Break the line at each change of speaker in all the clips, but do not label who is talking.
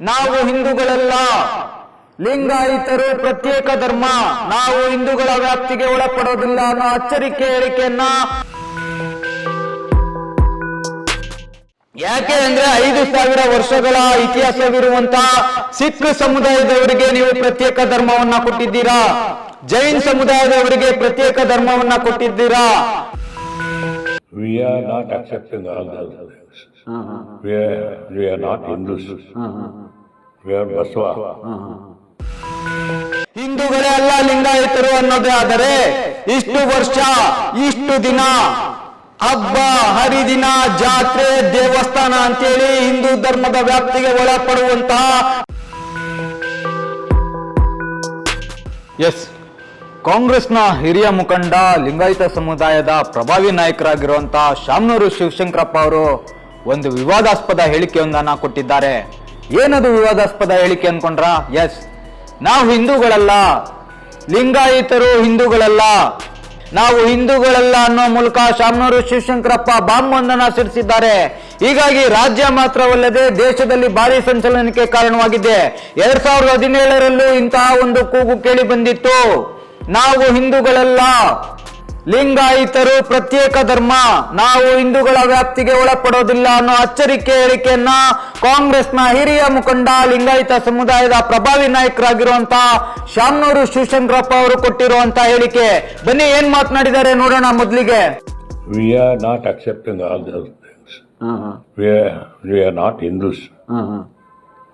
ನಾವು ಹಿಂದೂಗಳಲ್ಲ. ಲಿಂಗಾಯಿತರು ಪ್ರತ್ಯೇಕ ಧರ್ಮ. ನಾವು ಹಿಂದೂಗಳ ವ್ಯಾಪ್ತಿಗೆ ಒಳಪಡೋದಿಲ್ಲ ಅನ್ನೋ ಅಚ್ಚರಿಕೆ ಹೇಳಿಕೆಯನ್ನ ಯಾಕೆ ಅಂದ್ರೆ ಐದು ಸಾವಿರ ವರ್ಷಗಳ ಇತಿಹಾಸವಿರುವಂತ ಸಿಖ್ ಸಮುದಾಯದವರಿಗೆ ನೀವು ಪ್ರತ್ಯೇಕ ಧರ್ಮವನ್ನ ಕೊಟ್ಟಿದ್ದೀರಾ? ಜೈನ್ ಸಮುದಾಯದವರಿಗೆ ಪ್ರತ್ಯೇಕ ಧರ್ಮವನ್ನ ಕೊಟ್ಟಿದ್ದೀರಾ?
We are not accepting all those things. We are, we are not Hindus. We are Baswa.
ಹಿಂದೂಗಳೇ ಅಲ್ಲ ಲಿಂಗಾಯತರು ಅನ್ನೋದೇ ಆದರೆ ಇಷ್ಟು ವರ್ಷ ಇಷ್ಟು ದಿನ ಹಬ್ಬ ಹರಿದಿನ ಜಾತ್ರೆ ದೇವಸ್ಥಾನ ಅಂತೇಳಿ ಹಿಂದೂ ಧರ್ಮದ ವ್ಯಾಪ್ತಿಗೆ ಒಳಪಡುವಂತಹ ಎಸ್ ಕಾಂಗ್ರೆಸ್ನ ಹಿರಿಯ ಮುಖಂಡ ಲಿಂಗಾಯತ ಸಮುದಾಯದ ಪ್ರಭಾವಿ ನಾಯಕರಾಗಿರುವಂತಹ ಶಾಮನೂರು ಶಿವಶಂಕರಪ್ಪ ಅವರು ಒಂದು ವಿವಾದಾಸ್ಪದ ಹೇಳಿಕೆಯೊಂದನ್ನು ಕೊಟ್ಟಿದ್ದಾರೆ. ಏನದು ವಿವಾದಾಸ್ಪದ ಹೇಳಿಕೆ ಅನ್ಕೊಂಡ್ರ? ಎಸ್ ನಾವು ಹಿಂದೂಗಳಲ್ಲ. ಲಿಂಗಾಯಿತರು ಹಿಂದೂಗಳಲ್ಲ. ನಾವು ಹಿಂದೂಗಳಲ್ಲ ಅನ್ನೋ ಮೂಲಕ ಶಾಮನೂರು ಶಿವಶಂಕರಪ್ಪ ಬಾಂಬ್ ಒಂದನ್ನ ಸಿಡಿಸಿದ್ದಾರೆ. ಹೀಗಾಗಿ ರಾಜ್ಯ ಮಾತ್ರವಲ್ಲದೆ ದೇಶದಲ್ಲಿ ಭಾರಿ ಸಂಚಲನಕ್ಕೆ ಕಾರಣವಾಗಿದೆ. ಎರಡ್ ಸಾವಿರದ ಹದಿನೇಳರಲ್ಲೂ ಇಂತಹ ಒಂದು ಕೂಗು ಕೇಳಿ ಬಂದಿತ್ತು. ನಾವು ಹಿಂದೂಗಳಲ್ಲ. ಲಿಂಗಾಯಿತರು ಪ್ರತ್ಯೇಕ ಧರ್ಮ. ನಾವು ಹಿಂದೂಗಳ ವ್ಯಾಪ್ತಿಗೆ ಒಳಪಡೋದಿಲ್ಲ ಅನ್ನೋ ಅಚ್ಚರಿಕೆ ಹೇಳಿಕೆಯನ್ನ ಕಾಂಗ್ರೆಸ್ನ ಹಿರಿಯ ಮುಖಂಡ ಲಿಂಗಾಯಿತ ಸಮುದಾಯದ ಪ್ರಭಾವಿ ನಾಯಕರಾಗಿರುವಂತಹ ಶಾಮನೂರು ಶಿವಶಂಕರಪ್ಪ ಅವರು ಕೊಟ್ಟಿರುವಂತಹ ಹೇಳಿಕೆ. ಬನ್ನಿ ಏನ್ ಮಾತನಾಡಿದ್ದಾರೆ ನೋಡೋಣ ಮೊದಲಿಗೆ.
We are not accepting all those things. We are we are not Hindus.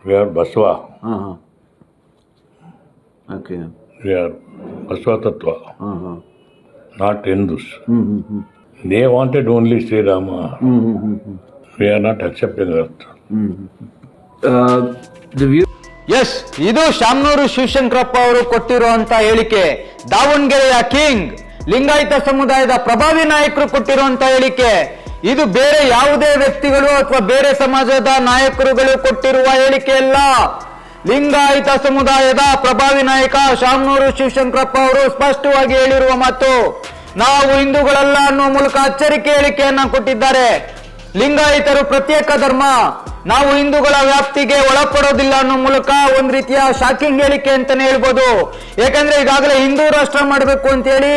We are Basava
okay
We are Baswa Tattva. Not Hindus. They wanted only Sri Rama. We are not accepting that.
Yes ಇದು ಶಾಮನೂರು ಶಿವಶಂಕರಪ್ಪ ಅವರು ಕೊಟ್ಟಿರುವಂತ ಹೇಳಿಕೆ ದಾವಣಗೆರೆಯ king Lingayat ಸಮುದಾಯದ ಪ್ರಭಾವಿ ನಾಯಕರು ಕೊಟ್ಟಿರುವಂತ ಹೇಳಿಕೆ ಇದು ಬೇರೆ ಯಾವುದೇ ವ್ಯಕ್ತಿಗಳು ಅಥವಾ ಬೇರೆ ಸಮಾಜದ ನಾಯಕರುಗಳು ಕೊಟ್ಟಿರುವ ಹೇಳಿಕೆ ಅಲ್ಲ ಲಿಂಗಾಯತ ಸಮುದಾಯದ ಪ್ರಭಾವಿ ನಾಯಕ ಶಾಮನೂರು ಶಿವಶಂಕರಪ್ಪ ಅವರು ಸ್ಪಷ್ಟವಾಗಿ ಹೇಳಿರುವ ಮಾತು, ನಾವು ಹಿಂದೂಗಳಲ್ಲ ಅನ್ನುವ ಮೂಲಕ ಅಚ್ಚರಿಕೆ ಹೇಳಿಕೆಯನ್ನ ಕೊಟ್ಟಿದ್ದಾರೆ. ಲಿಂಗಾಯತರು ಪ್ರತ್ಯೇಕ ಧರ್ಮ ನಾವು ಹಿಂದೂಗಳ ವ್ಯಾಪ್ತಿಗೆ ಒಳಪಡೋದಿಲ್ಲ ಅನ್ನೋ ಮೂಲಕ ಒಂದ್ ರೀತಿಯ ಶಾಕಿಂಗ್ ಹೇಳಿಕೆ ಅಂತಾನೆ ಹೇಳ್ಬೋದು. ಯಾಕಂದ್ರೆ ಈಗಾಗಲೇ ಹಿಂದೂ ರಾಷ್ಟ್ರ ಮಾಡಬೇಕು ಅಂತ ಹೇಳಿ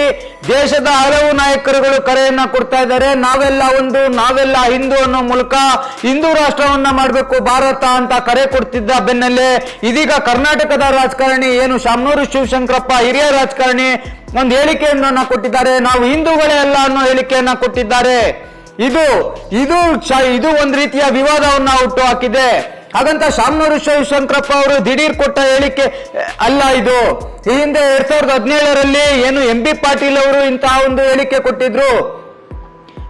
ದೇಶದ ಹಲವು ನಾಯಕರುಗಳು ಕರೆಯನ್ನ ಕೊಡ್ತಾ ಇದ್ದಾರೆ. ನಾವೆಲ್ಲ ಒಂದು, ನಾವೆಲ್ಲ ಹಿಂದೂ ಅನ್ನೋ ಮೂಲಕ ಹಿಂದೂ ರಾಷ್ಟ್ರವನ್ನ ಮಾಡಬೇಕು, ಭಾರತ ಅಂತ ಕರೆ ಕೊಡ್ತಿದ್ದ ಬೆನ್ನಲ್ಲೇ ಇದೀಗ ಕರ್ನಾಟಕದ ರಾಜಕಾರಣಿ ಏನು ಶಾಮನೂರು ಶಿವಶಂಕರಪ್ಪ ಹಿರಿಯ ರಾಜಕಾರಣಿ ಒಂದು ಹೇಳಿಕೆಯನ್ನ ಕೊಟ್ಟಿದ್ದಾರೆ. ನಾವು ಹಿಂದೂಗಳೇ ಅಲ್ಲ ಅನ್ನೋ ಹೇಳಿಕೆಯನ್ನ ಕೊಟ್ಟಿದ್ದಾರೆ. ಇದು ಇದು ಇದು ಒಂದು ರೀತಿಯ ವಿವಾದವನ್ನ ಹುಟ್ಟು ಹಾಕಿದೆ ಹಾಗಂತ ಶಾಮನೂರು ಶಿವಶಂಕರಪ್ಪ ಅವರು ದಿಢೀರ್ ಕೊಟ್ಟ ಹೇಳಿಕೆ ಅಲ್ಲ ಇದು. ಈ ಹಿಂದೆ ಎರಡ್ ಸಾವಿರದ ಹದಿನೇಳರಲ್ಲಿ ಏನು ಎಂ ಬಿ ಪಾಟೀಲ್ ಅವರು ಇಂತಹ ಒಂದು ಹೇಳಿಕೆ ಕೊಟ್ಟಿದ್ರು.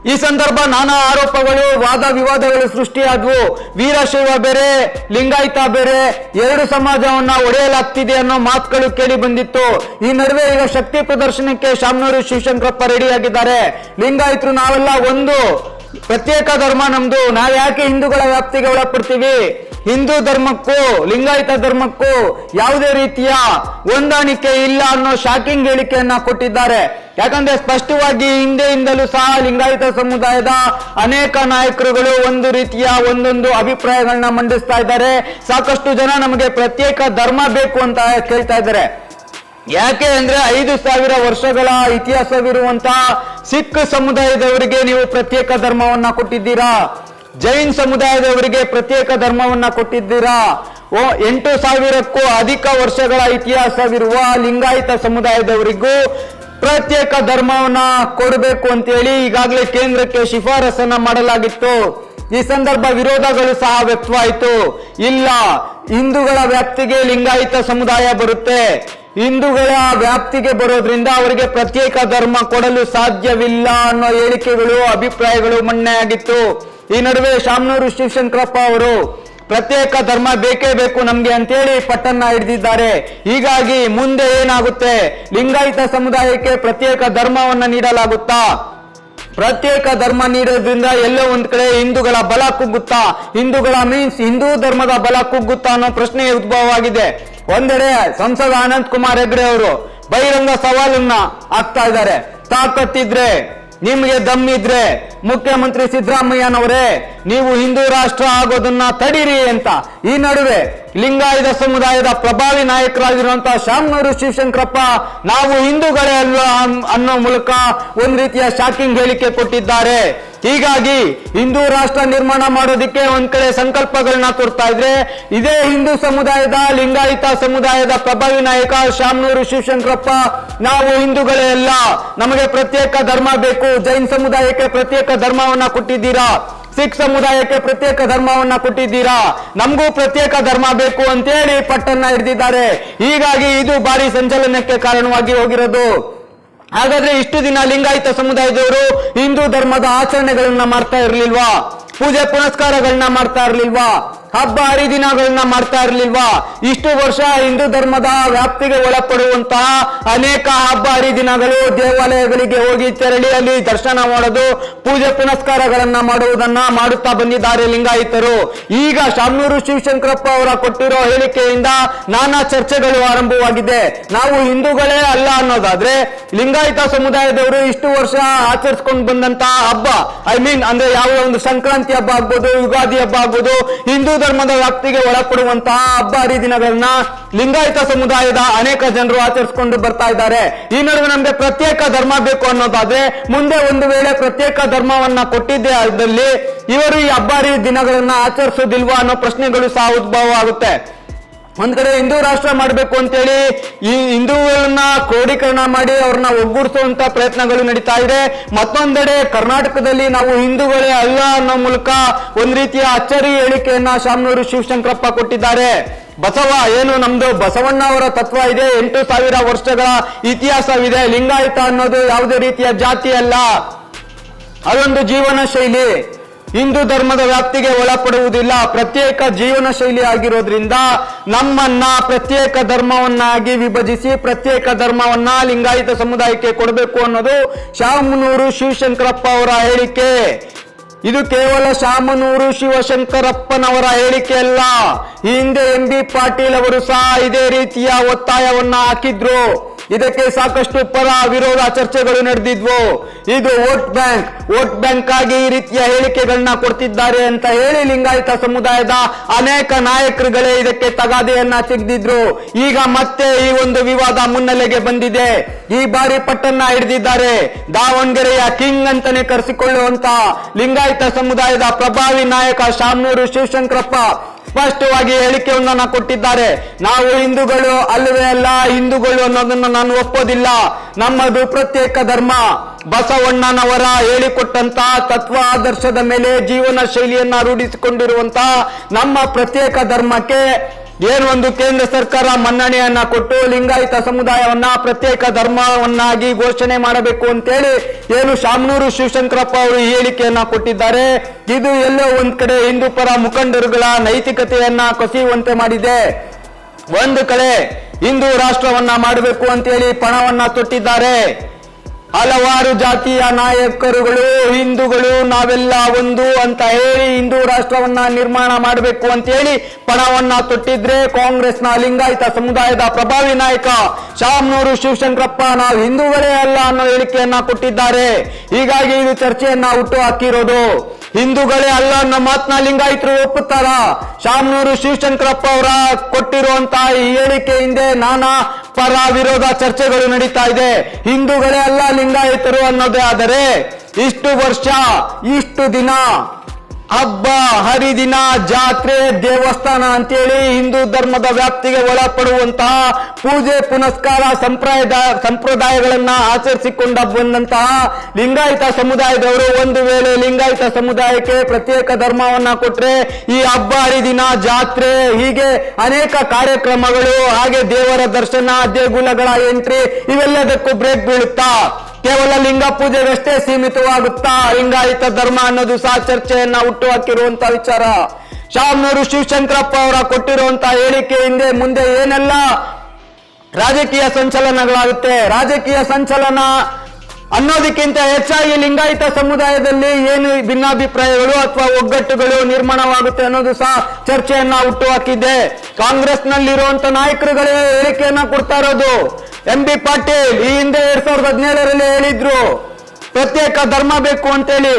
ಈ ಸಂದರ್ಭ ನಾನಾ ಆರೋಪಗಳು, ವಾದ ವಿವಾದಗಳು ಸೃಷ್ಟಿಯಾದವು. ವೀರಶೈವ ಬೇರೆ, ಲಿಂಗಾಯತ ಬೇರೆ, ಎರಡು ಸಮಾಜವನ್ನ ಒಡೆಯಲಾಗ್ತಿದೆ ಅನ್ನೋ ಮಾತುಗಳು ಕೇಳಿ ಬಂದಿತ್ತು. ಈ ನಡುವೆ ಈಗ ಶಕ್ತಿ ಪ್ರದರ್ಶನಕ್ಕೆ ಶಾಮನೂರು ಶಿವಶಂಕರಪ್ಪ ರೆಡಿಯಾಗಿದ್ದಾರೆ. ಲಿಂಗಾಯತರು ನಾವೆಲ್ಲ ಒಂದು. ಪ್ರತ್ಯೇಕ ಧರ್ಮ ನಮ್ದು. ನಾವ್ ಯಾಕೆ ಹಿಂದೂಗಳ ವ್ಯಾಪ್ತಿಗೆ ಒಳಪಡ್ತೀವಿ? ಹಿಂದೂ ಧರ್ಮಕ್ಕೂ, ಲಿಂಗಾಯತ ಧರ್ಮಕ್ಕೂ ಯಾವುದೇ ರೀತಿಯ ಹೊಂದಾಣಿಕೆ ಇಲ್ಲ ಅನ್ನೋ ಶಾಕಿಂಗ್ ಹೇಳಿಕೆಯನ್ನ ಕೊಟ್ಟಿದ್ದಾರೆ. ಯಾಕಂದ್ರೆ ಸ್ಪಷ್ಟವಾಗಿ ಹಿಂದೆಯಿಂದಲೂ ಸಹ ಲಿಂಗಾಯತ ಸಮುದಾಯದ ಅನೇಕ ನಾಯಕರುಗಳು ಒಂದು ರೀತಿಯ ಒಂದೊಂದು ಅಭಿಪ್ರಾಯಗಳನ್ನ ಮಂಡಿಸ್ತಾ ಇದ್ದಾರೆ. ಸಾಕಷ್ಟು ಜನ ನಮಗೆ ಪ್ರತ್ಯೇಕ ಧರ್ಮ ಬೇಕು ಅಂತ ಕೇಳ್ತಾ ಇದ್ದಾರೆ. ಯಾಕೆ ಅಂದ್ರೆ ಐದು ಸಾವಿರ ವರ್ಷಗಳ ಇತಿಹಾಸವಿರುವಂತ ಸಿಖ್ ಸಮುದಾಯದವರಿಗೆ ನೀವು ಪ್ರತ್ಯೇಕ ಧರ್ಮವನ್ನ ಕೊಟ್ಟಿದ್ದೀರಾ? ಜೈನ್ ಸಮುದಾಯದವರಿಗೆ ಪ್ರತ್ಯೇಕ ಧರ್ಮವನ್ನ ಕೊಟ್ಟಿದ್ದೀರಾ? ಓ, ಎಂಟು ಸಾವಿರಕ್ಕೂ ಅಧಿಕ ವರ್ಷಗಳ ಇತಿಹಾಸವಿರುವ ಲಿಂಗಾಯತ ಸಮುದಾಯದವರಿಗೂ ಪ್ರತ್ಯೇಕ ಧರ್ಮವನ್ನ ಕೊಡಬೇಕು ಅಂತೇಳಿ ಈಗಾಗಲೇ ಕೇಂದ್ರಕ್ಕೆ ಶಿಫಾರಸನ್ನ ಮಾಡಲಾಗಿತ್ತು. ಈ ಸಂದರ್ಭ ವಿರೋಧಗಳು ಸಹ ವ್ಯಕ್ತವಾಯಿತು. ಇಲ್ಲ ಹಿಂದೂಗಳ ವ್ಯಾಪ್ತಿಗೆ ಲಿಂಗಾಯತ ಸಮುದಾಯ ಬರುತ್ತೆ. ಹಿಂದೂಗಳ ವ್ಯಾಪ್ತಿಗೆ ಬರೋದ್ರಿಂದ ಅವರಿಗೆ ಪ್ರತ್ಯೇಕ ಧರ್ಮ ಕೊಡಲು ಸಾಧ್ಯವಿಲ್ಲ ಅನ್ನೋ ಹೇಳಿಕೆಗಳು, ಅಭಿಪ್ರಾಯಗಳು ಮಣ್ಣೆಯಾಗಿತ್ತು ಈ ನಡುವೆ ಶಾಮನೂರು ಶಿವಶಂಕರಪ್ಪ ಅವರು, ಪ್ರತ್ಯೇಕ ಧರ್ಮ ಬೇಕೇ ಬೇಕು ನಮ್ಗೆ ಅಂತೇಳಿ ಪಟ್ಟನ್ನ ಹಿಡಿದಿದ್ದಾರೆ. ಹೀಗಾಗಿ ಮುಂದೆ ಏನಾಗುತ್ತೆ? ಲಿಂಗಾಯಿತ ಸಮುದಾಯಕ್ಕೆ ಪ್ರತ್ಯೇಕ ಧರ್ಮವನ್ನ ನೀಡಲಾಗುತ್ತಾ? ಪ್ರತ್ಯೇಕ ಧರ್ಮ ನೀಡೋದ್ರಿಂದ ಎಲ್ಲೋ ಒಂದ್ ಕಡೆ ಹಿಂದೂಗಳ ಬಲ ಕುಗ್ಗುತ್ತಾ, ಹಿಂದೂಗಳ ಮೀನ್ಸ್ ಹಿಂದೂ ಧರ್ಮದ ಬಲ ಕುಗ್ಗುತ್ತಾ ಅನ್ನೋ ಪ್ರಶ್ನೆ ಉದ್ಭವವಾಗಿದೆ. ಒಂದೆಡೆ ಸಂಸದ ಅನಂತ್ ಕುಮಾರ್ ಹೆಗ್ಡೆ ಅವರು ಬಹಿರಂಗ ಸವಾಲನ್ನ ಹಾಕ್ತಾ ಇದ್ದಾರೆ. ತಾಕತ್ತಿದ್ರೆ ನಿಮಗೆ ದಮ್ಮಿದ್ರೆ ಮುಖ್ಯಮಂತ್ರಿ ಸಿದ್ದರಾಮಯ್ಯನವರೇ, ನೀವು ಹಿಂದೂ ರಾಷ್ಟ್ರ ಆಗೋದನ್ನ ತಡೀರಿ ಅಂತ. ಈ ನಡುವೆ ಲಿಂಗಾಯತ ಸಮುದಾಯದ ಪ್ರಭಾವಿ ನಾಯಕರಾಗಿರುವಂತಹ ಶಾಮನೂರು ಶಿವಶಂಕರಪ್ಪ ನಾವು ಹಿಂದೂಗಳೇ ಅಲ್ಲ ಅನ್- ಅನ್ನೋ ಮೂಲಕ ಒಂದು ರೀತಿಯ ಶಾಕಿಂಗ್ ಹೇಳಿಕೆ ಕೊಟ್ಟಿದ್ದಾರೆ. ಹೀಗಾಗಿ ಹಿಂದೂ ರಾಷ್ಟ್ರ ನಿರ್ಮಾಣ ಮಾಡೋದಿಕ್ಕೆ ಒಂದ್ ಕಡೆ ಸಂಕಲ್ಪಗಳನ್ನ ತೋರ್ತಾ ಇದ್ರೆ, ಇದೇ ಹಿಂದೂ ಸಮುದಾಯದ ಲಿಂಗಾಯತ ಸಮುದಾಯದ ಪ್ರಭಾವಿ ನಾಯಕ ಶಾಮನೂರು ಶಿವಶಂಕರಪ್ಪ, ನಾವು ಹಿಂದೂಗಳೇ ಅಲ್ಲ, ನಮಗೆ ಪ್ರತ್ಯೇಕ ಧರ್ಮ ಬೇಕು, ಜೈನ್ ಸಮುದಾಯಕ್ಕೆ ಪ್ರತ್ಯೇಕ ಧರ್ಮವನ್ನ ಕೊಟ್ಟಿದ್ದೀರಾ? ಸಿಖ್ ಸಮುದಾಯಕ್ಕೆ ಪ್ರತ್ಯೇಕ ಧರ್ಮವನ್ನ ಕೊಟ್ಟಿದ್ದೀರಾ? ನಮಗೂ ಪ್ರತ್ಯೇಕ ಧರ್ಮ ಬೇಕು ಅಂತೇಳಿ ಪಟ್ಟನ್ನ ಹಿಡಿದಿದ್ದಾರೆ. ಹೀಗಾಗಿ ಇದು ಭಾರಿ ಸಂಚಲನಕ್ಕೆ ಕಾರಣವಾಗಿ ಹೋಗಿರೋದು. ಹಾಗಾದ್ರೆ ಇಷ್ಟು ದಿನ ಲಿಂಗಾಯತ ಸಮುದಾಯದವರು ಹಿಂದೂ ಧರ್ಮದ ಆಚರಣೆಗಳನ್ನ ಮಾಡ್ತಾ ಇರ್ಲಿಲ್ವಾ? ಪೂಜೆ ಪುನಸ್ಕಾರಗಳನ್ನ ಮಾಡ್ತಾ ಇರ್ಲಿಲ್ವಾ? ಹಬ್ಬ ಹರಿದಿನಗಳನ್ನ ಮಾಡ್ತಾ ಇರ್ಲಿಲ್ವಾ? ಇಷ್ಟು ವರ್ಷ ಹಿಂದೂ ಧರ್ಮದ ವ್ಯಾಪ್ತಿಗೆ ಒಳಪಡುವಂತಹ ಅನೇಕ ಹಬ್ಬ ಹರಿದಿನಗಳು ದೇವಾಲಯಗಳಿಗೆ ಹೋಗಿ ತೆರಳಿ ಅಲ್ಲಿ ದರ್ಶನ ಮಾಡೋದು, ಪೂಜೆ ಪುನಸ್ಕಾರಗಳನ್ನ ಮಾಡುವುದನ್ನ ಮಾಡುತ್ತಾ ಬಂದಿದ್ದಾರೆ ಲಿಂಗಾಯಿತರು. ಈಗ ಶಾಮನೂರು ಶಿವಶಂಕರಪ್ಪ ಅವರ ಕೊಟ್ಟಿರೋ ಹೇಳಿಕೆಯಿಂದ ನಾನಾ ಚರ್ಚೆಗಳು ಆರಂಭವಾಗಿದೆ. ನಾವು ಹಿಂದೂಗಳೇ ಅಲ್ಲ ಅನ್ನೋದಾದ್ರೆ ಲಿಂಗಾಯತ ಸಮುದಾಯದವರು ಇಷ್ಟು ವರ್ಷ ಆಚರಿಸ್ಕೊಂಡು ಬಂದಂತಹ ಹಬ್ಬ ಐ ಮೀನ್ ಅಂದ್ರೆ ಯಾವ ಒಂದು ಸಂಕ್ರಾಂತಿ ಹಬ್ಬ ಆಗ್ಬೋದು, ಯುಗಾದಿ ಹಬ್ಬ ಆಗ್ಬೋದು, ಹಿಂದೂ ಧರ್ಮದ ವ್ಯಾಪ್ತಿಗೆ ಒಳಪಡುವಂತಹ ಹಬ್ಬ ಹರಿದಿನಗಳನ್ನ ಲಿಂಗಾಯತ ಸಮುದಾಯದ ಅನೇಕ ಜನರು ಆಚರಿಸಿಕೊಂಡು ಬರ್ತಾ ಇದ್ದಾರೆ. ಈ ನಡುವೆ ನಮಗೆ ಪ್ರತ್ಯೇಕ ಧರ್ಮ ಬೇಕು ಅನ್ನೋದಾದ್ರೆ ಮುಂದೆ ಒಂದು ವೇಳೆ ಪ್ರತ್ಯೇಕ ಧರ್ಮವನ್ನ ಕೊಟ್ಟಿದ್ದೇ ಆದಲ್ಲಿ ಇವರು ಈ ಹಬ್ಬ ಹರಿದಿನಗಳನ್ನ ಆಚರಿಸೋದಿಲ್ವಾ ಅನ್ನೋ ಪ್ರಶ್ನೆಗಳು ಸಹ ಉದ್ಭವ ಆಗುತ್ತೆ. ಒಂದ್ ಕಡೆ ಹಿಂದೂ ರಾಷ್ಟ್ರ ಮಾಡಬೇಕು ಅಂತೇಳಿ ಈ ಹಿಂದೂಗಳನ್ನ ಕ್ರೋಢೀಕರಣ ಮಾಡಿ ಅವ್ರನ್ನ ಒಗ್ಗೂಡಿಸುವಂತ ಪ್ರಯತ್ನಗಳು ನಡೀತಾ ಇದೆ. ಮತ್ತೊಂದೆಡೆ ಕರ್ನಾಟಕದಲ್ಲಿ ನಾವು ಹಿಂದೂಗಳೇ ಅಲ್ಲ ಅನ್ನೋ ಮೂಲಕ ಒಂದ್ ರೀತಿಯ ಅಚ್ಚರಿ ಹೇಳಿಕೆಯನ್ನ ಶಾಮನೂರು ಶಿವಶಂಕರಪ್ಪ ಕೊಟ್ಟಿದ್ದಾರೆ. ಬಸವ, ಏನು ನಮ್ದು ಬಸವಣ್ಣ ಅವರ ತತ್ವ ಇದೆ? ಎಂಟು ಸಾವಿರ ವರ್ಷಗಳ ಇತಿಹಾಸವಿದೆ. ಲಿಂಗಾಯತ ಅನ್ನೋದು ಯಾವುದೇ ರೀತಿಯ ಜಾತಿ ಅಲ್ಲ. ಅದೊಂದು ಜೀವನ ಶೈಲಿ. ಹಿಂದೂ ಧರ್ಮದ ವ್ಯಾಪ್ತಿಗೆ ಒಳಪಡುವುದಿಲ್ಲ. ಪ್ರತ್ಯೇಕ ಜೀವನ ಶೈಲಿ ಆಗಿರೋದ್ರಿಂದ ನಮ್ಮನ್ನ ಪ್ರತ್ಯೇಕ ಧರ್ಮವನ್ನಾಗಿ ವಿಭಜಿಸಿ ಪ್ರತ್ಯೇಕ ಧರ್ಮವನ್ನ ಲಿಂಗಾಯತ ಸಮುದಾಯಕ್ಕೆ ಕೊಡಬೇಕು ಅನ್ನೋದು ಶಾಮನೂರು ಶಿವಶಂಕರಪ್ಪ ಅವರ ಹೇಳಿಕೆ. ಇದು ಕೇವಲ ಶಾಮನೂರು ಶಿವಶಂಕರಪ್ಪನವರ ಹೇಳಿಕೆ ಅಲ್ಲ. ಹಿಂದೆ ಎಂ ಬಿ ಪಾಟೀಲ್ ಅವರು ಸಹ ಇದೇ ರೀತಿಯ ಒತ್ತಾಯವನ್ನ ಹಾಕಿದ್ರು. ಇದಕ್ಕೆ ಸಾಕಷ್ಟು ಪರ ವಿರೋಧ ಚರ್ಚೆಗಳು ನಡೆದಿದ್ವು. ಇದು ವೋಟ್ ಬ್ಯಾಂಕ್ ವೋಟ್ ಬ್ಯಾಂಕ್ ಆಗಿ ಈ ರೀತಿಯ ಹೇಳಿಕೆಗಳನ್ನ ಕೊಡ್ತಿದ್ದಾರೆ ಅಂತ ಹೇಳಿ ಲಿಂಗಾಯತ ಸಮುದಾಯದ ಅನೇಕ ನಾಯಕರುಗಳೇ ಇದಕ್ಕೆ ತಗಾದೆಯನ್ನ ತೆಗೆದಿದ್ರು. ಈಗ ಮತ್ತೆ ಈ ಒಂದು ವಿವಾದ ಮುನ್ನೆಲೆಗೆ ಬಂದಿದೆ. ಈ ಬಾರಿ ಪಟ್ಟನ್ನ ಹಿಡಿದಿದ್ದಾರೆ. ದಾವಣಗೆರೆಯ ಕಿಂಗ್ ಅಂತಾನೆ ಕರೆಸಿಕೊಳ್ಳುವಂತ ಲಿಂಗಾಯತ ಸಮುದಾಯದ ಪ್ರಭಾವಿ ನಾಯಕ ಶಾಮನೂರು ಶಿವಶಂಕರಪ್ಪ ಸ್ಪಷ್ಟವಾಗಿ ಹೇಳಿಕೆಯನ್ನ ಕೊಟ್ಟಿದ್ದಾರೆ. ನಾವು ಹಿಂದೂಗಳು ಅಲ್ಲವೇ ಅಲ್ಲ, ಹಿಂದೂಗಳು ಅನ್ನೋದನ್ನ ನಾನು ಒಪ್ಪೋದಿಲ್ಲ. ನಮ್ಮದು ಪ್ರತ್ಯೇಕ ಧರ್ಮ. ಬಸವಣ್ಣನವರ ಹೇಳಿಕೊಟ್ಟಂತ ತತ್ವ ಆದರ್ಶದ ಮೇಲೆ ಜೀವನ ಶೈಲಿಯನ್ನ ರೂಢಿಸಿಕೊಂಡಿರುವಂತಹ ನಮ್ಮ ಪ್ರತ್ಯೇಕ ಧರ್ಮಕ್ಕೆ ಏನು ಒಂದು ಕೇಂದ್ರ ಸರ್ಕಾರ ಮನ್ನಣೆಯನ್ನ ಕೊಟ್ಟು ಲಿಂಗಾಯತ ಸಮುದಾಯವನ್ನ ಪ್ರತ್ಯೇಕ ಧರ್ಮವನ್ನಾಗಿ ಘೋಷಣೆ ಮಾಡಬೇಕು ಅಂತೇಳಿ ಏನು ಶಾಮನೂರು ಶಿವಶಂಕರಪ್ಪ ಅವರು ಹೇಳಿಕೆಯನ್ನ ಕೊಟ್ಟಿದ್ದಾರೆ. ಇದು ಎಲ್ಲೋ ಒಂದ್ ಕಡೆ ಹಿಂದೂ ಪರ ಮುಖಂಡರುಗಳ ನೈತಿಕತೆಯನ್ನ ಕಸಿಯುವಂತೆ ಮಾಡಿದೆ. ಒಂದು ಕಡೆ ಹಿಂದೂ ರಾಷ್ಟ್ರವನ್ನ ಮಾಡಬೇಕು ಅಂತೇಳಿ ಪಣವನ್ನ ತೊಟ್ಟಿದ್ದಾರೆ. ಹಲವಾರು ಜಾತಿಯ ನಾಯಕರುಗಳು, ಹಿಂದೂಗಳು, ನಾವೆಲ್ಲ ಒಂದು ಅಂತ ಹೇಳಿ ಹಿಂದೂ ರಾಷ್ಟ್ರವನ್ನ ನಿರ್ಮಾಣ ಮಾಡಬೇಕು ಅಂತ ಹೇಳಿ ಪಣವನ್ನ ತೊಟ್ಟಿದ್ರೆ ಕಾಂಗ್ರೆಸ್ನ ಲಿಂಗಾಯತ ಸಮುದಾಯದ ಪ್ರಭಾವಿ ನಾಯಕ ಶಾಮನೂರು ಶಿವಶಂಕರಪ್ಪ ನಾವು ಹಿಂದೂಗಳೇ ಅಲ್ಲ ಅನ್ನೋ ಹೇಳಿಕೆಯನ್ನ ಕೊಟ್ಟಿದ್ದಾರೆ. ಹೀಗಾಗಿ ಇದು ಚರ್ಚೆಯನ್ನ ಹುಟ್ಟು ಹಾಕಿರೋದು. ಹಿಂದೂಗಳೇ ಅಲ್ಲ ಅನ್ನೋ ಮಾತ್ನ ಲಿಂಗಾಯತರು ಒಪ್ಪುತ್ತಾರ? ಶಾಮನೂರು ಶಿವಶಂಕರಪ್ಪ ಅವರ ಕೊಟ್ಟಿರುವಂತಹ ಈ ಹೇಳಿಕೆ ಹಿಂದೆ ನಾನಾ ಪರ ವಿರೋಧ ಚರ್ಚೆಗಳು ನಡೀತಾ ಇದೆ. ಹಿಂದೂಗಳೇ ಅಲ್ಲ ಲಿಂಗಾಯತರು ಅನ್ನೋದೇ. ಆದರೆ ಇಷ್ಟು ವರ್ಷ ಇಷ್ಟು ದಿನ ಹಬ್ಬ, ಹರಿದಿನ, ಜಾತ್ರೆ, ದೇವಸ್ಥಾನ ಅಂತೇಳಿ ಹಿಂದೂ ಧರ್ಮದ ವ್ಯಾಪ್ತಿಗೆ ಒಳಪಡುವಂತಹ ಪೂಜೆ, ಪುನಸ್ಕಾರ ಸಂಪ್ರದಾಯ ಸಂಪ್ರದಾಯಗಳನ್ನ ಆಚರಿಸಿಕೊಂಡ ಬಂದಂತಹ ಲಿಂಗಾಯತ ಸಮುದಾಯದವರು ಒಂದು ವೇಳೆ ಲಿಂಗಾಯತ ಸಮುದಾಯಕ್ಕೆ ಪ್ರತ್ಯೇಕ ಧರ್ಮವನ್ನ ಕೊಟ್ರೆ ಈ ಹಬ್ಬ, ಹರಿದಿನ, ಜಾತ್ರೆ ಹೀಗೆ ಅನೇಕ ಕಾರ್ಯಕ್ರಮಗಳು, ಹಾಗೆ ದೇವರ ದರ್ಶನ, ದೇಗುಲಗಳ ಎಂಟ್ರಿ ಇವೆಲ್ಲದಕ್ಕೂ ಬ್ರೇಕ್ ಬೀಳುತ್ತಾ ಕೇವಲ ಲಿಂಗ ಪೂಜೆಗಷ್ಟೇ ಸೀಮಿತವಾಗುತ್ತಾ? ಲಿಂಗಾಯತ ಧರ್ಮ ಅನ್ನೋದು ಸಹ ಚರ್ಚೆಯನ್ನ ಹುಟ್ಟು ಹಾಕಿರುವಂತ ವಿಚಾರ. ಶಾಮನೂರು ಶಿವಶಂಕರಪ್ಪ ಅವರ ಕೊಟ್ಟಿರುವಂತ ಹೇಳಿಕೆ ಹಿಂದೆ ಮುಂದೆ ಏನೆಲ್ಲ? ರಾಜಕೀಯ ಸಂಚಲನಗಳಾಗುತ್ತೆ. ರಾಜಕೀಯ ಸಂಚಲನ ಅನ್ನೋದಕ್ಕಿಂತ ಹೆಚ್ಚಾಗಿ ಲಿಂಗಾಯಿತ ಸಮುದಾಯದಲ್ಲಿ ಏನು ಭಿನ್ನಾಭಿಪ್ರಾಯಗಳು ಅಥವಾ ಒಗ್ಗಟ್ಟುಗಳು ನಿರ್ಮಾಣವಾಗುತ್ತೆ ಅನ್ನೋದು ಸಹ ಚರ್ಚೆಯನ್ನ ಹುಟ್ಟು ಹಾಕಿದೆ. ಕಾಂಗ್ರೆಸ್ನಲ್ಲಿರುವಂತ ನಾಯಕರುಗಳೇ ಹೇಳಿಕೆಯನ್ನ ಕೊಡ್ತಾ ಇರೋದು. ಎಂ ಬಿ ಪಾಟೀಲ್ ಈ ಹಿಂದೆ ಎರಡ್ ಸಾವಿರದ ಹದಿನೇಳರಲ್ಲಿ ಹೇಳಿದ್ರು, ಪ್ರತ್ಯೇಕ ಧರ್ಮ ಬೇಕು ಅಂತೇಳಿ.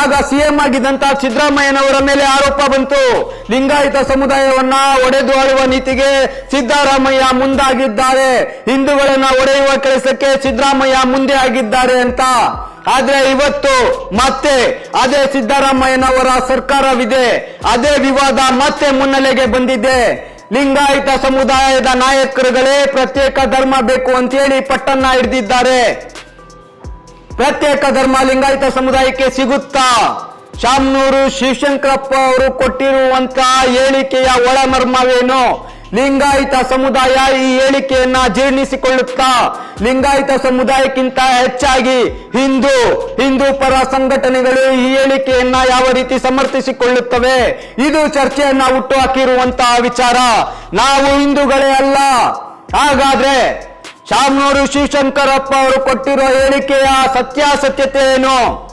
ಆಗ ಸಿಎಂ ಆಗಿದ್ದಂತ ಸಿದ್ದರಾಮಯ್ಯನವರ ಮೇಲೆ ಆರೋಪ ಬಂತು. ಲಿಂಗಾಯತ ಸಮುದಾಯವನ್ನ ಒಡೆದು ಆಳುವ ನೀತಿಗೆ ಸಿದ್ದರಾಮಯ್ಯ ಮುಂದಾಗಿದ್ದಾರೆ. ಹಿಂದೂಗಳನ್ನ ಒಡೆಯುವ ಕೆಲಸಕ್ಕೆ ಸಿದ್ದರಾಮಯ್ಯ ಮುಂದೆ ಆಗಿದ್ದಾರೆ ಅಂತ. ಆದ್ರೆ ಇವತ್ತು ಮತ್ತೆ ಅದೇ ಸಿದ್ದರಾಮಯ್ಯನವರ ಸರ್ಕಾರವಿದೆ. ಅದೇ ವಿವಾದ ಮತ್ತೆ ಮುನ್ನೆಲೆಗೆ ಬಂದಿದೆ. ಲಿಂಗಾಯತ ಸಮುದಾಯದ ನಾಯಕರುಗಳೇ ಪ್ರತ್ಯೇಕ ಧರ್ಮ ಬೇಕು ಅಂತೇಳಿ ಪಟ್ಟನ್ನ ಹಿಡಿದಿದ್ದಾರೆ. ಪ್ರತ್ಯೇಕ ಧರ್ಮ ಲಿಂಗಾಯತ ಸಮುದಾಯಕ್ಕೆ ಸಿಗುತ್ತಾ? ಶಾಮನೂರು ಶಿವಶಂಕರಪ್ಪ ಅವರು ಕೊಟ್ಟಿರುವಂತಹ ಹೇಳಿಕೆಯ ಒಳಮರ್ಮವೇನು? ಲಿಂಗಾಯತ ಸಮುದಾಯ ಈ ಹೇಳಿಕೆಯನ್ನ ಜೀರ್ಣಿಸಿಕೊಳ್ಳುತ್ತಾ, ಲಿಂಗಾಯತ ಸಮುದಾಯಕ್ಕಿಂತ ಹೆಚ್ಚಾಗಿ ಹಿಂದೂ ಹಿಂದೂ ಪರ ಸಂಘಟನೆಗಳು ಈ ಹೇಳಿಕೆಯನ್ನ ಯಾವ ರೀತಿ ಸಮರ್ಥಿಸಿಕೊಳ್ಳುತ್ತವೆ? ಇದು ಚರ್ಚೆಯನ್ನ ಹುಟ್ಟು ಹಾಕಿರುವಂತಹ ವಿಚಾರ. ನಾವು ಹಿಂದೂಗಳೇ ಅಲ್ಲ. ಹಾಗಾದ್ರೆ ಶಾಮನೂರು ಶಿವಶಂಕರಪ್ಪ ಅವರು ಕೊಟ್ಟಿರೋ ಹೇಳಿಕೆಯ ಸತ್ಯಾಸತ್ಯತೆ ಏನು?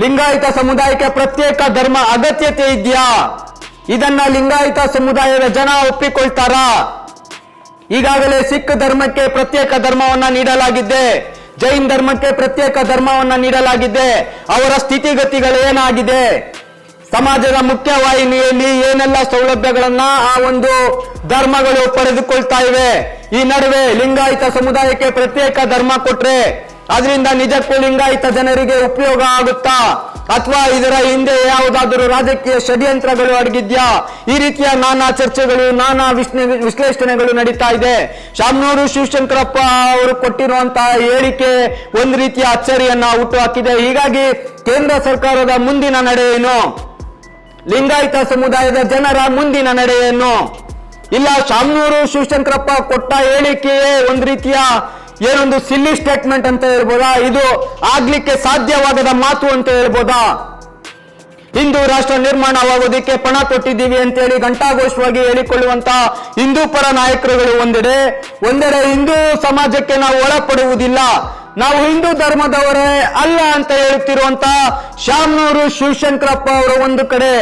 ಲಿಂಗಾಯತ ಸಮುದಾಯಕ್ಕೆ ಪ್ರತ್ಯೇಕ ಧರ್ಮ ಅಗತ್ಯತೆ ಇದೆಯಾ? ಇದನ್ನ ಲಿಂಗಾಯತ ಸಮುದಾಯದ ಜನ ಒಪ್ಪಿಕೊಳ್ತಾರ? ಈಗಾಗಲೇ ಸಿಖ್ ಧರ್ಮಕ್ಕೆ ಪ್ರತ್ಯೇಕ ಧರ್ಮವನ್ನ ನೀಡಲಾಗಿದೆ. ಜೈನ್ ಧರ್ಮಕ್ಕೆ ಪ್ರತ್ಯೇಕ ಧರ್ಮವನ್ನ ನೀಡಲಾಗಿದೆ. ಅವರ ಸ್ಥಿತಿಗತಿಗಳು ಏನಾಗಿದೆ? ಸಮಾಜದ ಮುಖ್ಯವಾಹಿನಿಯಲ್ಲಿ ಏನೆಲ್ಲ ಸೌಲಭ್ಯಗಳನ್ನ ಆ ಒಂದು ಧರ್ಮಗಳು ಪಡೆದುಕೊಳ್ತಾ ಇವೆ? ಈ ನಡುವೆ ಲಿಂಗಾಯತ ಸಮುದಾಯಕ್ಕೆ ಪ್ರತ್ಯೇಕ ಧರ್ಮ ಕೊಟ್ರೆ, ಅದರಿಂದ ನಿಜಕ್ಕೂ ಲಿಂಗಾಯತ ಜನರಿಗೆ ಉಪಯೋಗ ಆಗುತ್ತಾ? ಅಥವಾ ಇದರ ಹಿಂದೆ ಯಾವುದಾದರೂ ರಾಜಕೀಯ ಷಡ್ಯಂತ್ರಗಳು ಅಡಗಿದ್ಯಾ? ಈ ರೀತಿಯ ನಾನಾ ಚರ್ಚೆಗಳು, ನಾನಾ ವಿಶ್ಲೇಷಣೆಗಳು ನಡೀತಾ ಇದೆ. ಶಾಮನೂರು ಶಿವಶಂಕರಪ್ಪ ಅವರು ಕೊಟ್ಟಿರುವಂತಹ ಹೇಳಿಕೆ ಒಂದು ರೀತಿಯ ಅಚ್ಚರಿಯನ್ನ ಹುಟ್ಟು ಹಾಕಿದೆ. ಹೀಗಾಗಿ ಕೇಂದ್ರ ಸರ್ಕಾರದ ಮುಂದಿನ ನಡೆ ಏನು? ಲಿಂಗಾಯತ ಸಮುದಾಯದ ಜನರ ಮುಂದಿನ ನಡೆಯನ್ನು ಇಲ್ಲ, ಶಾಮನೂರು ಶಿವಶಂಕರಪ್ಪ ಕೊಟ್ಟ ಹೇಳಿಕೆಯೇ ಒಂದು ರೀತಿಯ ಏನೊಂದು ಸಿಲ್ಲಿ ಸ್ಟೇಟ್ಮೆಂಟ್ ಅಂತ ಹೇಳ್ಬೋದಾ? ಇದು ಆಗ್ಲಿಕ್ಕೆ ಸಾಧ್ಯವಾಗದ ಮಾತು ಅಂತ ಹೇಳ್ಬೋದಾ? ಹಿಂದೂ ರಾಷ್ಟ್ರ ನಿರ್ಮಾಣವಾಗೋದಿಕ್ಕೆ ಪಣ ತೊಟ್ಟಿದ್ದೀವಿ ಅಂತೇಳಿ ಘಂಟಾಘೋಷವಾಗಿ ಹೇಳಿಕೊಳ್ಳುವಂತ ಹಿಂದೂ ಪರ ನಾಯಕರುಗಳು ಒಂದೆಡೆ. ಒಂದೆಡೆ ಹಿಂದೂ ಸಮಾಜಕ್ಕೆ ನಾವು ಒಳಪಡುವುದಿಲ್ಲ. ನಾವು ಹಿಂದೂ ಧರ್ಮದವರೇ ಅಲ್ಲ ಅಂತ ಹೇಳುತ್ತಿರುವಂತ ಶಾಮನೂರು ಶಿವಶಂಕರಪ್ಪ ಅವರ ಒಂದು ಕಡೆ.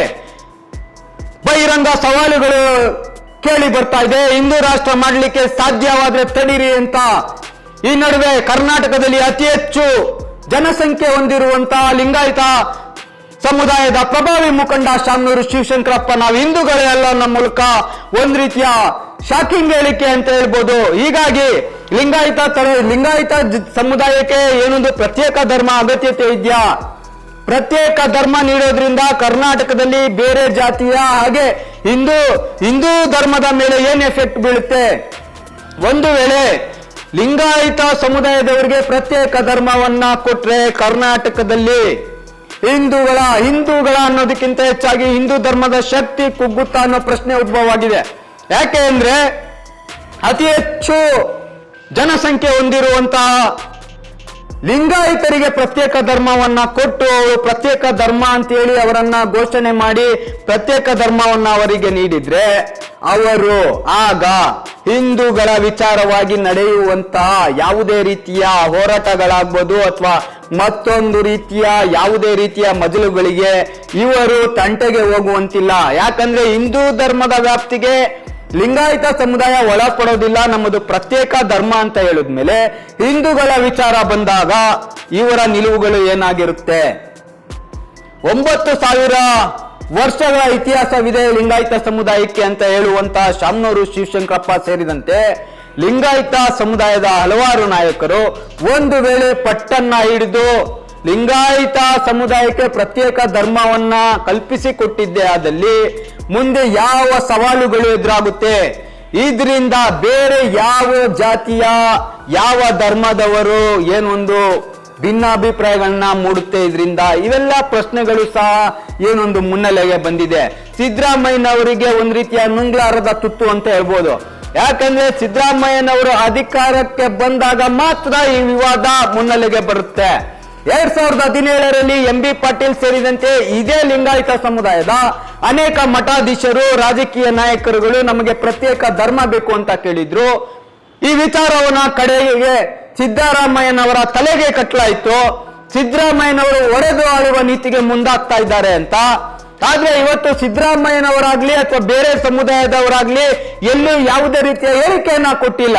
ಬಹಿರಂಗ ಸವಾಲುಗಳು ಕೇಳಿ ಬರ್ತಾ ಇದೆ. ಹಿಂದೂ ರಾಷ್ಟ್ರ ಮಾಡಲಿಕ್ಕೆ ಸಾಧ್ಯವಾದ್ರೆ ತಡೀರಿ ಅಂತ. ಈ ನಡುವೆ ಕರ್ನಾಟಕದಲ್ಲಿ ಅತಿ ಹೆಚ್ಚು ಜನಸಂಖ್ಯೆ ಹೊಂದಿರುವಂತಹ ಲಿಂಗಾಯತ ಸಮುದಾಯದ ಪ್ರಭಾವಿ ಮುಖಂಡ ಶಾಮನೂರು ಶಿವಶಂಕರಪ್ಪ, ನಾವು ಹಿಂದೂಗಳೇ ಅಲ್ಲ ಅನ್ನೋ ಮೂಲಕ ಒಂದ್ ರೀತಿಯ ಶಾಕಿಂಗ್ ಹೇಳಿಕೆ ಅಂತ ಹೇಳ್ಬೋದು. ಹೀಗಾಗಿ ಲಿಂಗಾಯತ ಲಿಂಗಾಯತ ಸಮುದಾಯಕ್ಕೆ ಏನೊಂದು ಪ್ರತ್ಯೇಕ ಧರ್ಮ ಅಗತ್ಯತೆ ಇದೆಯಾ? ಪ್ರತ್ಯೇಕ ಧರ್ಮ ನೀಡೋದ್ರಿಂದ ಕರ್ನಾಟಕದಲ್ಲಿ ಬೇರೆ ಜಾತಿಯ ಹಾಗೆ ಹಿಂದೂ ಹಿಂದೂ ಧರ್ಮದ ಮೇಲೆ ಏನ್ ಎಫೆಕ್ಟ್ ಬೀಳುತ್ತೆ? ಒಂದು ವೇಳೆ ಲಿಂಗಾಯತ ಸಮುದಾಯದವರಿಗೆ ಪ್ರತ್ಯೇಕ ಧರ್ಮವನ್ನ ಕೊಟ್ರೆ ಕರ್ನಾಟಕದಲ್ಲಿ ಹಿಂದೂಗಳ ಹಿಂದೂಗಳ ಅನ್ನೋದಕ್ಕಿಂತ ಹೆಚ್ಚಾಗಿ ಹಿಂದೂ ಧರ್ಮದ ಶಕ್ತಿ ಕುಗ್ಗುತ್ತಾ ಅನ್ನೋ ಪ್ರಶ್ನೆ ಉದ್ಭವವಾಗಿದೆ. ಯಾಕೆ ಅಂದ್ರೆ ಅತಿ ಹೆಚ್ಚು ಜನಸಂಖ್ಯೆ ಹೊಂದಿರುವಂತಹ ಲಿಂಗಾಯತರಿಗೆ ಪ್ರತ್ಯೇಕ ಧರ್ಮವನ್ನ ಕೊಟ್ಟು ಅವರು ಪ್ರತ್ಯೇಕ ಧರ್ಮ ಅಂತೇಳಿ ಅವರನ್ನ ಘೋಷಣೆ ಮಾಡಿ ಪ್ರತ್ಯೇಕ ಧರ್ಮವನ್ನ ಅವರಿಗೆ ನೀಡಿದ್ರೆ ಅವರು ಆಗ ಹಿಂದೂಗಳ ವಿಚಾರವಾಗಿ ನಡೆಯುವಂತಹ ಯಾವುದೇ ರೀತಿಯ ಹೋರಾಟಗಳಾಗ್ಬೋದು ಅಥವಾ ಮತ್ತೊಂದು ರೀತಿಯ ಯಾವುದೇ ರೀತಿಯ ಮಜಲುಗಳಿಗೆ ಇವರು ತಂಟೆಗೆ ಹೋಗುವಂತಿಲ್ಲ. ಯಾಕಂದ್ರೆ ಹಿಂದೂ ಧರ್ಮದ ವ್ಯಾಪ್ತಿಗೆ ಲಿಂಗಾಯತ ಸಮುದಾಯ ಒಳಪಡೋದಿಲ್ಲ ನಮ್ಮದು ಪ್ರತ್ಯೇಕ ಧರ್ಮ ಅಂತ ಹೇಳಿದ್ಮೇಲೆ ಹಿಂದೂಗಳ ವಿಚಾರ ಬಂದಾಗ ಇವರ ನಿಲುವುಗಳು ಏನಾಗಿರುತ್ತೆ? ಒಂಬತ್ತು ಸಾವಿರ ವರ್ಷಗಳ ಇತಿಹಾಸವಿದೆ ಲಿಂಗಾಯತ ಸಮುದಾಯಕ್ಕೆ ಅಂತ ಹೇಳುವಂತಹ ಶಾಮನೂರು ಶಿವಶಂಕರಪ್ಪ ಸೇರಿದಂತೆ ಲಿಂಗಾಯತ ಸಮುದಾಯದ ಹಲವಾರು ನಾಯಕರು ಒಂದು ವೇಳೆ ಪಟ್ಟನ್ನ ಹಿಡಿದು ಲಿಂಗಾಯತ ಸಮುದಾಯಕ್ಕೆ ಪ್ರತ್ಯೇಕ ಧರ್ಮವನ್ನ ಕಲ್ಪಿಸಿಕೊಟ್ಟಿದ್ದೇ ಆದಲ್ಲಿ ಮುಂದೆ ಯಾವ ಸವಾಲುಗಳು ಎದುರಾಗುತ್ತೆ? ಇದರಿಂದ ಬೇರೆ ಯಾವ ಜಾತಿಯ, ಯಾವ ಧರ್ಮದವರು ಏನೊಂದು ಭಿನ್ನಾಭಿಪ್ರಾಯಗಳನ್ನ ಮೂಡುತ್ತೆ ಇದರಿಂದ? ಇವೆಲ್ಲ ಪ್ರಶ್ನೆಗಳು ಸಹ ಏನೊಂದು ಮುನ್ನೆಲೆಗೆ ಬಂದಿದೆ. ಸಿದ್ದರಾಮಯ್ಯನವರಿಗೆ ಒಂದು ರೀತಿಯ ನುಂಗ್ಲಾರದ ತುತ್ತು ಅಂತ ಹೇಳ್ಬೋದು. ಯಾಕಂದ್ರೆ ಸಿದ್ದರಾಮಯ್ಯನವರು ಅಧಿಕಾರಕ್ಕೆ ಬಂದಾಗ ಮಾತ್ರ ಈ ವಿವಾದ ಮುನ್ನೆಲೆಗೆ ಬರುತ್ತೆ. ಎರಡ್ ಸಾವಿರದ ಹದಿನೇಳರಲ್ಲಿ ಎಂ ಬಿ ಪಾಟೀಲ್ ಸೇರಿದಂತೆ ಇದೇ ಲಿಂಗಾಯತ ಸಮುದಾಯದ ಅನೇಕ ಮಠಾಧೀಶರು, ರಾಜಕೀಯ ನಾಯಕರುಗಳು ನಮಗೆ ಪ್ರತ್ಯೇಕ ಧರ್ಮ ಬೇಕು ಅಂತ ಕೇಳಿದ್ರು. ಈ ವಿಚಾರವನ್ನ ಕಡೆಗೆ ಸಿದ್ದರಾಮಯ್ಯನವರ ತಲೆಗೆ ಕಟ್ಟಲಾಯಿತು ಸಿದ್ದರಾಮಯ್ಯನವರು ಒಡೆದು ಆಳುವ ನೀತಿಗೆ ಮುಂದಾಗ್ತಾ ಇದ್ದಾರೆ ಅಂತ. ಆದ್ರೆ ಇವತ್ತು ಸಿದ್ದರಾಮಯ್ಯನವರಾಗ್ಲಿ ಅಥವಾ ಬೇರೆ ಸಮುದಾಯದವರಾಗ್ಲಿ ಎಲ್ಲೂ ಯಾವುದೇ ರೀತಿಯ ಹೇಳಿಕೆಯನ್ನ ಕೊಟ್ಟಿಲ್ಲ.